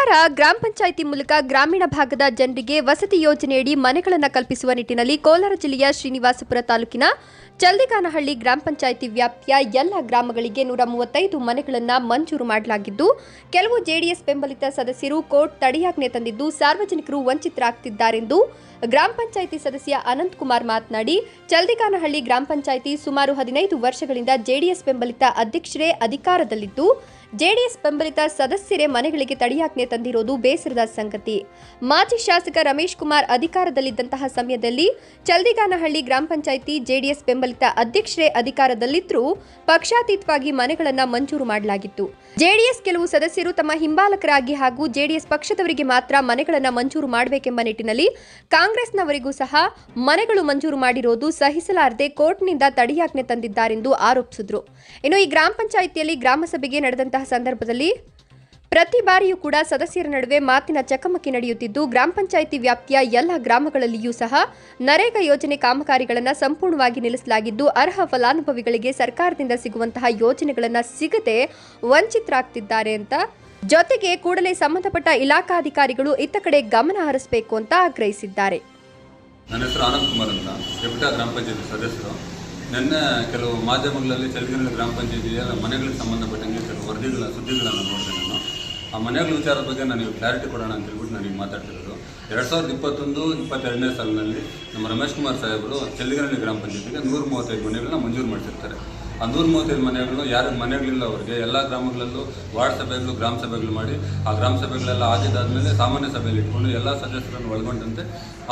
ಸರ್ಕಾರ ಗ್ರಾಮ ಪಂಚಾಯಿತಿ ಮೂಲಕ ಗ್ರಾಮೀಣ ಭಾಗದ ಜನರಿಗೆ ವಸತಿ ಯೋಜನೆಯಡಿ ಮನೆಗಳನ್ನು ಕಲ್ಪಿಸುವ ನಿಟ್ಟಿನಲ್ಲಿ ಕೋಲಾರ ಜಿಲ್ಲೆಯ ಶ್ರೀನಿವಾಸಪುರ ತಾಲೂಕಿನ ಚಲ್ದಿಗಾನಹಳ್ಳಿ ಗ್ರಾಮ ಪಂಚಾಯಿತಿ ವ್ಯಾಪ್ತಿಯ ಎಲ್ಲ ಗ್ರಾಮಗಳಿಗೆ ನೂರ ಮೂವತ್ತೈದು ಮನೆಗಳನ್ನು ಮಂಜೂರು ಮಾಡಲಾಗಿದ್ದು, ಕೆಲವು ಜೆಡಿಎಸ್ ಬೆಂಬಲಿತ ಸದಸ್ಯರು ಕೋರ್ಟ್ ತಡೆಯಾಜ್ಞೆ ತಂದಿದ್ದು, ಸಾರ್ವಜನಿಕರು ವಂಚಿತರಾಗ್ತಿದ್ದಾರೆಂದು ಗ್ರಾಮ ಪಂಚಾಯಿತಿ ಸದಸ್ಯ ಅನಂತಕುಮಾರ್ ಮಾತನಾಡಿ ಚಲ್ದಿಗಾನಹಳ್ಳಿ ಗ್ರಾಮ ಪಂಚಾಯಿತಿ ಸುಮಾರು ಹದಿನೈದು ವರ್ಷಗಳಿಂದ ಜೆಡಿಎಸ್ ಬೆಂಬಲಿತ ಅಧ್ಯಕ್ಷರೇ ಅಧಿಕಾರದಲ್ಲಿದ್ದು, ಜೆಡಿಎಸ್ ಬೆಂಬಲಿತ ಸದಸ್ಯರೇ ಮನೆಗಳಿಗೆ ತಡೆಯಾಜ್ಞೆ ತಂದಿರೋದು ಬೇಸರದ ಸಂಗತಿ. ಮಾಜಿ ಶಾಸಕ ರಮೇಶ್ ಕುಮಾರ್ ಅಧಿಕಾರದಲ್ಲಿದ್ದಂತಹ ಸಮಯದಲ್ಲಿ ಚಲ್ದಿಗಾನಹಳ್ಳಿ ಗ್ರಾಮ ಪಂಚಾಯಿತಿ ಜೆಡಿಎಸ್ ಬೆಂಬಲಿತ ಅಧ್ಯಕ್ಷರೇ ಅಧಿಕಾರದಲ್ಲಿದ್ದರೂ ಪಕ್ಷಾತೀತವಾಗಿ ಮನೆಗಳನ್ನು ಮಂಜೂರು ಮಾಡಲಾಗಿತ್ತು. ಜೆಡಿಎಸ್ ಕೆಲವು ಸದಸ್ಯರು ತಮ್ಮ ಹಿಂಬಾಲಕರಾಗಿ ಹಾಗೂ ಜೆಡಿಎಸ್ ಪಕ್ಷದವರಿಗೆ ಮಾತ್ರ ಮನೆಗಳನ್ನು ಮಂಜೂರು ಮಾಡಬೇಕೆಂಬ ನಿಟ್ಟಿನಲ್ಲಿ ಕಾಂಗ್ರೆಸ್ನವರಿಗೂ ಸಹ ಮನೆಗಳು ಮಂಜೂರು ಮಾಡಿರೋದು ಸಹಿಸಲಾರದೆ ಕೋರ್ಟ್ನಿಂದ ತಡೆಯಾಜ್ಞೆ ತಂದಿದ್ದಾರೆಂದು ಆರೋಪಿಸಿದ್ರು. ಇನ್ನು ಈ ಗ್ರಾಮ ಪಂಚಾಯಿತಿಯಲ್ಲಿ ಗ್ರಾಮಸಭೆಗೆ ನಡೆದಂತಹ ಸಂದರ್ಭದಲ್ಲಿ ಪ್ರತಿ ಬಾರಿಯೂ ಕೂಡ ಸದಸ್ಯರ ನಡುವೆ ಮಾತಿನ ಚಕಮಕಿ ನಡೆಯುತ್ತಿದ್ದು, ಗ್ರಾಮ ಪಂಚಾಯಿತಿ ವ್ಯಾಪ್ತಿಯ ಎಲ್ಲ ಗ್ರಾಮಗಳಲ್ಲಿಯೂ ಸಹ ನರೇಗಾ ಯೋಜನೆ ಕಾಮಗಾರಿಗಳನ್ನು ಸಂಪೂರ್ಣವಾಗಿ ನಿಲ್ಲಿಸಲಾಗಿದ್ದು, ಅರ್ಹ ಫಲಾನುಭವಿಗಳಿಗೆ ಸರ್ಕಾರದಿಂದ ಸಿಗುವಂತಹ ಯೋಜನೆಗಳನ್ನು ಸಿಗದೆ ವಂಚಿತರಾಗ್ತಿದ್ದಾರೆ ಅಂತ. ಜೊತೆಗೆ ಕೂಡಲೇ ಸಂಬಂಧಪಟ್ಟ ಇಲಾಖಾಧಿಕಾರಿಗಳು ಇತ್ತ ಕಡೆ ಗಮನ ಹರಿಸಬೇಕು ಅಂತ ಆಗ್ರಹಿಸಿದ್ದಾರೆ. ನನ್ನ ಹೆಸರು ಆನಂದ್ ಕುಮಾರ್ ಅಂತ. ಹೆಬ್ಟ ಗ್ರಾಮ ಪಂಚಾಯತಿ ಸದಸ್ಯರು. ನನ್ನ ಕೆಲವು ಮಾಧ್ಯಮಗಳಲ್ಲಿ ಚಳಿಗಿನ ಗ್ರಾಮ ಪಂಚಾಯತಿಯ ಮನೆಗಳಿಗೆ ಸಂಬಂಧಪಟ್ಟಂಗೆ ಕೆಲವು ವರದಿಗಳ ಸುದ್ದಿಗಳನ್ನು ನೋಡಿದೆ ನಾನು. ಆ ಮನೆಗಳ ವಿಚಾರದ ಬಗ್ಗೆ ನನಗೆ ಕ್ಲಾರಿಟಿ ಕೊಡೋಣ ಅಂತ ಹೇಳ್ಬಿಟ್ಟು ನನಗೆ ಮಾತಾಡ್ತಿರೋದು. ಎರಡು ಸಾವಿರದ ಇಪ್ಪತ್ತೊಂದು, ಇಪ್ಪತ್ತೆರಡನೇ ಸಾಲಿನಲ್ಲಿ ನಮ್ಮ ರಮೇಶ್ ಕುಮಾರ್ ಸಾಹೇಬರು ಚೆಲ್ಲಿಗನಹಳ್ಳಿ ಗ್ರಾಮ ಪಂಚಾಯತಿಗೆ ನೂರ ಮೂವತ್ತೈದು ಮನೆಗಳನ್ನ ಮಂಜೂರು ಮಾಡಿಸಿರ್ತಾರೆ. ಆ ನೂರ ಮೂವತ್ತೈದು ಮನೆಗಳು ಯಾರು ಮನೆಗಳಿಲ್ಲ ಅವರಿಗೆ. ಎಲ್ಲ ಗ್ರಾಮಗಳಲ್ಲೂ ವಾರ್ಡ್ ಸಭೆಗಳು, ಗ್ರಾಮ ಸಭೆಗಳು ಮಾಡಿ ಆ ಗ್ರಾಮ ಸಭೆಗಳೆಲ್ಲ ಆಗಿದ್ದಾದಮೇಲೆ ಸಾಮಾನ್ಯ ಸಭೆಯಲ್ಲಿ ಇಟ್ಕೊಂಡು ಎಲ್ಲ ಸದಸ್ಯರನ್ನು ಒಳಗೊಂಡಂತೆ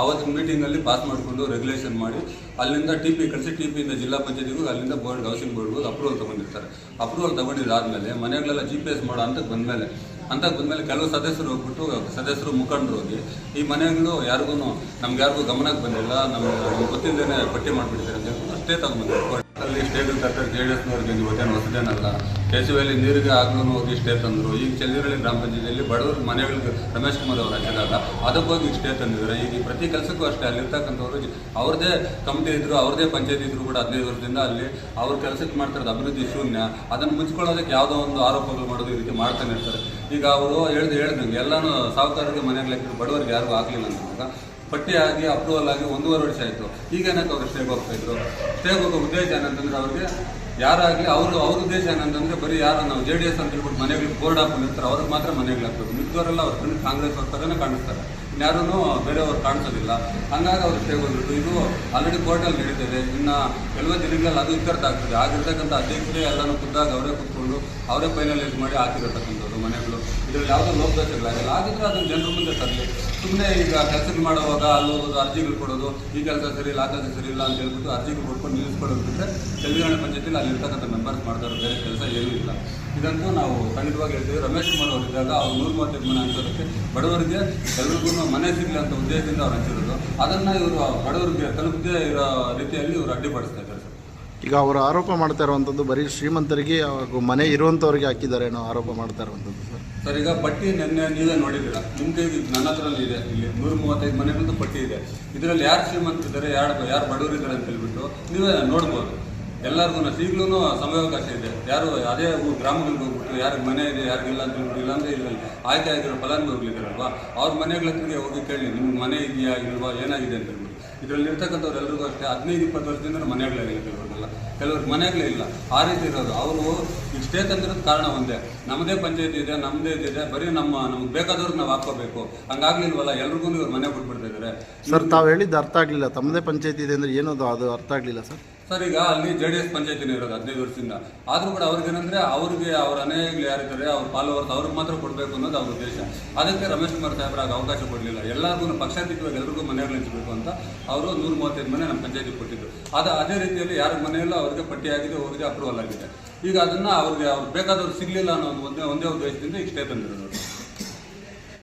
ಅವತ್ತಿನ ಮೀಟಿಂಗಲ್ಲಿ ಪಾಸ್ ಮಾಡಿಕೊಂಡು ರೆಗ್ಯುಲೇಷನ್ ಮಾಡಿ ಅಲ್ಲಿಂದ ಟಿ ಪಿ ಕಳಿಸಿ ಟಿ ಪಿಯಿಂದ ಜಿಲ್ಲಾ ಪಂಚಾಯತಿಗೂ ಅಲ್ಲಿಂದ ಬೋರ್ಡ್ ಹೌಸಿಂಗ್ ಬೋರ್ಡ್ಗೂ ಅಪ್ರೂವಲ್ ತೊಗೊಂಡಿರ್ತಾರೆ. ಅಪ್ರೂವಲ್ ತೊಗೊಂಡಿದ್ದಾದಮೇಲೆ ಮನೆಗಳೆಲ್ಲ ಜಿ ಪಿ ಎಸ್ ಮಾಡೋ ಅಂತ ಬಂದಮೇಲೆ ಅಂತ ಬಂದಮೇಲೆ ಕೆಲವು ಸದಸ್ಯರು ಹೋಗ್ಬಿಟ್ಟು, ಸದಸ್ಯರು ಮುಖಂಡರು ಹೋಗಿ, ಈ ಮನೆಗಳು ಯಾರಿಗೂ ನಮ್ಗೆ ಯಾರಿಗೂ ಗಮನಕ್ಕೆ ಬಂದಿಲ್ಲ, ನಮ್ಗೆ ಗೊತ್ತಿಲ್ಲದೇನೆ ಪಟ್ಟಿ ಮಾಡಿಬಿಡ್ತಾರೆ ಅಂತ ಅಷ್ಟೇ ತಗೊಂಡ್ಬಂದ್ರು ಅಲ್ಲಿ ಸ್ಟೇಟ್ ಸರ್ಕಾರ ಜೆ ಡಿ ಎಸ್ನವ್ರಿಗೆ ಇವತ್ತೇನು ಹೊಸದೇನಲ್ಲ. ಕೆಸುವೆಯಲ್ಲಿ ನೀರಿಗೆ ಆಗ್ಲೂ ಹೋಗಿ ಸ್ಟೇ ತಂದರು. ಈಗ ಚಂದಿರಳ್ಳಿ ಗ್ರಾಮ ಪಂಚಾಯತಿಯಲ್ಲಿ ಬಡವ್ರ ಮನೆಗಳಿಗೆ ರಮೇಶ್ ಕುಮಾರ್ ಅವರು ಹಾಕಿದಾಗ ಅದಕ್ಕೆ ಹೋಗಿ ಸ್ಟೇ ತಂದಿದ್ದಾರೆ. ಈಗ ಪ್ರತಿ ಕೆಲಸಕ್ಕೂ ಅಷ್ಟೇ ಅಲ್ಲಿರ್ತಕ್ಕಂಥವ್ರು ಅವ್ರದೇ ಕಮಿಟಿ ಇದ್ರು, ಅವ್ರದ್ದೇ ಪಂಚಾಯತಿ ಇದ್ರು ಕೂಡ ಹದಿನೈದು ವರ್ಷದಿಂದ ಅಲ್ಲಿ ಅವ್ರ ಕೆಲಸಕ್ಕೆ ಮಾಡ್ತಾರೆ ಅಭಿವೃದ್ಧಿ ಶೂನ್ಯ. ಅದನ್ನು ಮುಚ್ಕೊಳ್ಳೋದಕ್ಕೆ ಯಾವುದೋ ಒಂದು ಆರೋಪಗಳು ಮಾಡೋದು ಈ ರೀತಿ ಮಾಡ್ತಾನೆ ಇರ್ತಾರೆ. ಈಗ ಅವರು ಹೇಳ್ದು ಹೇಳ್ದಂಗೆ ಎಲ್ಲಾನು ಸಾಹುಕಾರರಿಗೆ ಮನೆಗಳಿಗೆ ಬಡವರಿಗೆ ಯಾರಿಗೂ ಆಗಲಿಲ್ಲ ಅಂತ ಪಟ್ಟಿ ಆಗಿ ಅಪ್ರೂವಲ್ ಆಗಿ ಒಂದೂವರೆ ವರ್ಷ ಆಯಿತು. ಈಗ ಏನಕ್ಕೆ ಅವ್ರು ಸ್ಟೇಗೆ ಹೋಗ್ತಾ ಇದ್ರು? ಸ್ಟೇಗೆ ಹೋಗೋ ಉದ್ದೇಶ ಏನಂತಂದ್ರೆ ಅವ್ರಿಗೆ ಯಾರಾಗಲಿ, ಅವರು, ಅವ್ರ ಉದ್ದೇಶ ಏನಂತಂದ್ರೆ ಬರೀ ಯಾರು ನಾವು ಜೆ ಡಿ ಎಸ್ ಅಂತ ಹೇಳ್ಬಿಟ್ಟು ಮನೆಗಳಿಗೆ ಬೋರ್ಡ್ ಹಾಕೊಂಡಿರ್ತಾರೆ ಅವ್ರಿಗೆ ಮಾತ್ರ ಮನೆಗಳು ಹಾಕ್ಬೇಕು ಮಿಕ್ಕವರೆಲ್ಲ ಅವ್ರ ಕಣ್ಣು ಕಾಂಗ್ರೆಸ್ ಹೋಗ್ತಾರೆ ಕಾಣಿಸ್ತಾರೆ. ಇನ್ಯಾರೂ ಬೇರೆಯವ್ರು ಕಾಣಿಸೋದಿಲ್ಲ. ಹಂಗಾಗಿ ಅವ್ರು ಸ್ಟೇ ಹೋಗ್ಬಿಟ್ಟು ಇದು ಆಲ್ರೆಡಿ ಕೋರ್ಟಲ್ಲಿ ನಡೀತದೆ. ಇನ್ನು ಕೆಲವೇ ದಿನಗಳಲ್ಲಿ ಅದು ಇತ್ಯರ್ಥ ಆಗ್ತದೆ. ಆಗಿರ್ತಕ್ಕಂಥ ಅಧ್ಯಕ್ಷರೇ ಎಲ್ಲನೂ ಖುದ್ದಾಗಿ ಅವರೇ ಕೂತ್ಕೊಂಡು ಅವರೇ ಫೈನಲೈಸ್ ಮಾಡಿ ಹಾಕಿರತಕ್ಕಂಥದ್ದು ಮನೆಗಳು, ಇದರಲ್ಲಿ ಯಾವುದೋ ಲೋಪದೋಷಗಳಾಗಿಲ್ಲ. ಆಗಿದ್ರೆ ಅದನ್ನು ಜನರ ಮುಂದೆ ತರಲಿ. ಸುಮ್ಮನೆ ಈಗ ಕೆಲಸಗಳು ಮಾಡುವಾಗ ಅಲ್ಲಿ ಹೋಗೋದು, ಅರ್ಜಿಗಳು ಕೊಡೋದು, ಈ ಕೆಲಸ ಸರಿ ಇಲ್ಲ, ಆ ಕೆಲಸ ಸರಿ ಇಲ್ಲ ಅಂತ ಹೇಳ್ಬಿಟ್ಟು ಅರ್ಜಿಗಳು ಕೊಟ್ಕೊಂಡು ನಿಲ್ಲಿಸ್ಕೊಳ್ಳೋದು ಬಿಟ್ಟರೆ ತೆಲಂಗಾಣ ಪಂಚಾಯತಿಲಿ ಅಲ್ಲಿ ಇರ್ತಕ್ಕಂಥ ಮೆಂಬರ್ಸ್ ಮಾಡ್ತಾರೆ, ಬೇರೆ ಕೆಲಸ ಏನೂ ಇಲ್ಲ. ಇದಂತೂ ನಾವು ಖಂಡಿತವಾಗಿ ಹೇಳ್ತೀವಿ. ರಮೇಶ್ ಕುಮಾರ್ ಅವರು ಇದ್ದಾಗ ಅವ್ರು ನೂರು ಮೂವತ್ತೈದು ಮನೆ ಹಂಚೋದಕ್ಕೆ ಬಡವರಿಗೆ ಎಲ್ರಿಗೂ ಮನೆ ಸಿಗಲಿ ಅಂತ ಉದ್ದೇಶದಿಂದ ಅವ್ರು ಹಂಚಿರೋದು. ಅದನ್ನು ಇವರು ಬಡವರಿಗೆ ತಲುಪದೇ ಇರೋ ರೀತಿಯಲ್ಲಿ ಇವರು ಅಡ್ಡಿಪಡಿಸ್ತಾ ಇದ್ದಾರೆ. ಈಗ ಅವರು ಆರೋಪ ಮಾಡ್ತಾ ಇರುವಂಥದ್ದು ಬರೀ ಶ್ರೀಮಂತರಿಗೆ ಹಾಗೂ ಮನೆ ಇರುವಂಥವ್ರಿಗೆ ಹಾಕಿದ್ದಾರೆ ಅನ್ನೋ ಆರೋಪ ಮಾಡ್ತಾ ಇರುವಂಥದ್ದು ಸರ್. ಸರ್, ಈಗ ಪಟ್ಟಿ ನಿನ್ನೆ ನೀವೇ ನೋಡಿದ್ದೀರಾ? ನಿಮ್ಮ ಕೈಗೆ ನನ್ನ ಹತ್ರಲ್ಲಿ ಇದೆ. ಇಲ್ಲಿ ನೂರ ಮೂವತ್ತೈದು ಮನೆಗಳದ್ದು ಪಟ್ಟಿ ಇದೆ. ಇದರಲ್ಲಿ ಯಾರು ಶ್ರೀಮಂತರಿದ್ದಾರೆ ಯಾರು ಯಾರು ಬಡವರಿದ್ದಾರೆ ಅಂತ ಹೇಳ್ಬಿಟ್ಟು ನೀವೇ ನೋಡ್ಬೋದು. ಎಲ್ಲರಿಗೂ ಈಗಲೂ ಸಮಯಾವಕಾಶ ಇದೆ. ಯಾರು ಅದೇ ಗ್ರಾಮಗಳಿಗೆ ಹೋಗ್ಬಿಟ್ಟು ಯಾರಿಗೆ ಮನೆ ಇದೆ, ಯಾರಿಗಿಲ್ಲ ಅಂತ ಹೇಳ್ಬಿಟ್ಟು ಇಲ್ಲಾಂದ್ರೆ ಇಲ್ಲಿ ಆಯ್ಕೆ ಆಗಿರೋ ಫಲಾನುಭವಿಗಳಿದ್ದಾರಲ್ವಾ ಅವ್ರ ಮನೆಗಳ ಹೋಗಿ ಕೇಳಿ, ನಿಮ್ಗೆ ಮನೆ ಇದೆಯಾ, ಇಲ್ವಾ, ಏನಾಗಿದೆ ಅಂತ ಹೇಳ್ಬಿಟ್ಟು. ಇದರಲ್ಲಿ ಇರ್ತಕ್ಕಂಥವ್ರು ಎಲ್ರಿಗೂ ಅಷ್ಟೇ. ಹದಿನೈದು ಇಪ್ಪತ್ತು ವರ್ಷದಿಂದ ಮನೆಗಳಲ್ಲಿ ಕೆಲವ್ರಿಗೆಲ್ಲ ಕೆಲವ್ರಿಗೆ ಮನೆಗಳೇ ಇಲ್ಲ. ಆ ರೀತಿ ಇರೋದು ಅವರು ಈಗ ಸ್ಟೇ ತಂದಿರೋದು ಕಾರಣ ಒಂದೇ. ನಮ್ಮದೇ ಪಂಚಾಯತಿ ಇದೆ ನಮ್ಮದೇ ಇದೆ ಬರೀ ನಮ್ಮ ನಮ್ಗೆ ಬೇಕಾದವ್ರಿಗೆ ನಾವು ಹಾಕೋಬೇಕು ಹಂಗಾಗ್ಲಿಲ್ವಲ್ಲ? ಎಲ್ರಿಗೂ ಇವ್ರು ಮನೆ ಬಿಟ್ಬಿಡ್ತಾ ಇದ್ದಾರೆ ಸರ್ ತಾವು ಹೇಳಿದ್ದು ಅರ್ಥ ಆಗಲಿಲ್ಲ. ತಮ್ಮದೇ ಪಂಚಾಯತಿ ಇದೆ ಅಂದರೆ ಏನದು? ಅದು ಅರ್ಥ ಆಗಲಿಲ್ಲ ಸರ್. ಸರ್ ಈಗ ಅಲ್ಲಿ ಜೆ ಡಿ ಎಸ್ ಪಂಚಾಯತಿನೇ ಇರೋದು ಹದಿನೈದು ವರ್ಷದಿಂದ. ಆದರೂ ಕೂಡ ಅವ್ರಿಗೇನಂದ್ರೆ ಅವ್ರಿಗೆ ಅವ್ರ ಅನೇಕಗಳು ಯಾರಿದ್ದಾರೆ ಅವ್ರ ಫಾಲೋವರ್ಸ್ ಅವ್ರಿಗೆ ಮಾತ್ರ ಕೊಡಬೇಕು ಅನ್ನೋದು ಅವ್ರ ಉದ್ದೇಶ. ಅದಕ್ಕೆ ರಮೇಶ್ ಕುಮಾರ್ ಸಾಹೇಬ್ರಾಗ ಅವಕಾಶ ಕೊಡಲಿಲ್ಲ. ಎಲ್ಲರಿಗೂ ಪಕ್ಷಾತೀತವಾಗಿ ಎಲ್ರಿಗೂ ಮನೆಗಳು ಹಂಚಬೇಕು ಅಂತ ಅವರು ನೂರ ಮೂವತ್ತೈದು ಮನೆ ನಮ್ಮ ಪಂಚಾಯತಿಗೆ ಕೊಟ್ಟಿದ್ದು ಅದು ಅದೇ ರೀತಿಯಲ್ಲಿ ಯಾರ ಮನೆಯಲ್ಲೂ ಅವ್ರಿಗೆ ಪಟ್ಟಿ ಆಗಿದೆ ಹೋಗಿದೆ ಅಪ್ರೂವಲ್ ಆಗಿದೆ. ಈಗ ಅದನ್ನ ಅವ್ರಿಗೆ, ಅವ್ರು ಬೇಕಾದವ್ರು ಸಿಗ್ಲಿಲ್ಲ ಅನ್ನೋ ಒಂದು ಒಂದೇ ಒಂದೇ ಉದ್ದೇಶದಿಂದ ಇಷ್ಟೇ ತಂದಿರೋದು.